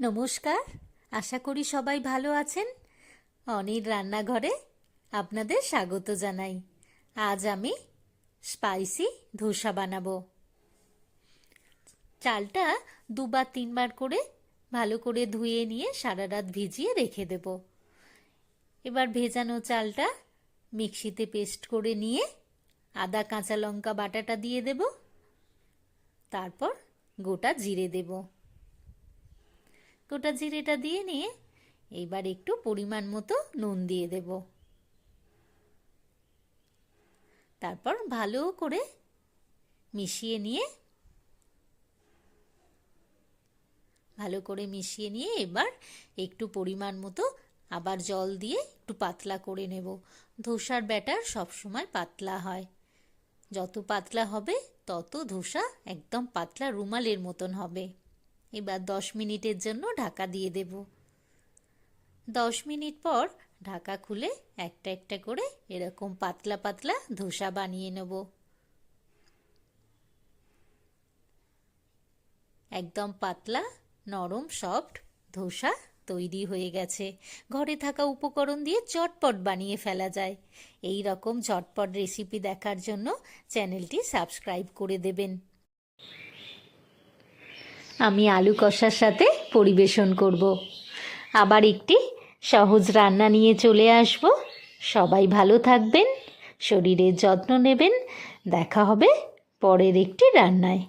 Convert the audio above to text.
নমস্কার, আশা করি সবাই ভালো আছেন। অনির রান্নাঘরে আপনাদের স্বাগত জানাই। আজ আমি স্পাইসি ধোসা বানাবো। চালটা দুবার তিনবার করে ভালো করে ধুয়ে নিয়ে সারা রাত ভিজিয়ে রেখে দেব। এবার ভেজানো চালটা মিক্সিতে পেস্ট করে নিয়ে আদা, কাঁচা লঙ্কা, বাটাটা দিয়ে দেব। তারপর গোটা জিরে দেবো। গোটা জিরেটা দিয়ে নিয়ে এইবার একটু পরিমাণ মতো নুন দিয়ে দেব। তারপর ভালো করে মিশিয়ে নিয়ে, ভালো করে মিশিয়ে নিয়ে এবার একটু পরিমাণ মতো আবার জল দিয়ে একটু পাতলা করে নেব। ধোসার ব্যাটার সবসময় পাতলা হয়। যত পাতলা হবে, তত ধোসা একদম পাতলা রুমালের মতন হবে। এবার দশ মিনিটের জন্য ঢাকা দিয়ে দেব। দশ মিনিট পর ঢাকা খুলে একটা একটা করে এরকম পাতলা পাতলা ধোসা বানিয়ে নেব। একদম পাতলা, নরম, সফট ধোসা তৈরি হয়ে গেছে। ঘরে থাকা উপকরণ দিয়ে চটপট বানিয়ে ফেলা যায়। এই রকম ঝটপট রেসিপি দেখার জন্য চ্যানেলটি সাবস্ক্রাইব করে দেবেন। আমি আলু কষার সাথে পরিবেশন করব। আবার একটি সহজ রান্না নিয়ে চলে আসব। সবাই ভালো থাকবেন, শরীরের যত্ন নেবেন। দেখা হবে পরের একটি রান্নায়।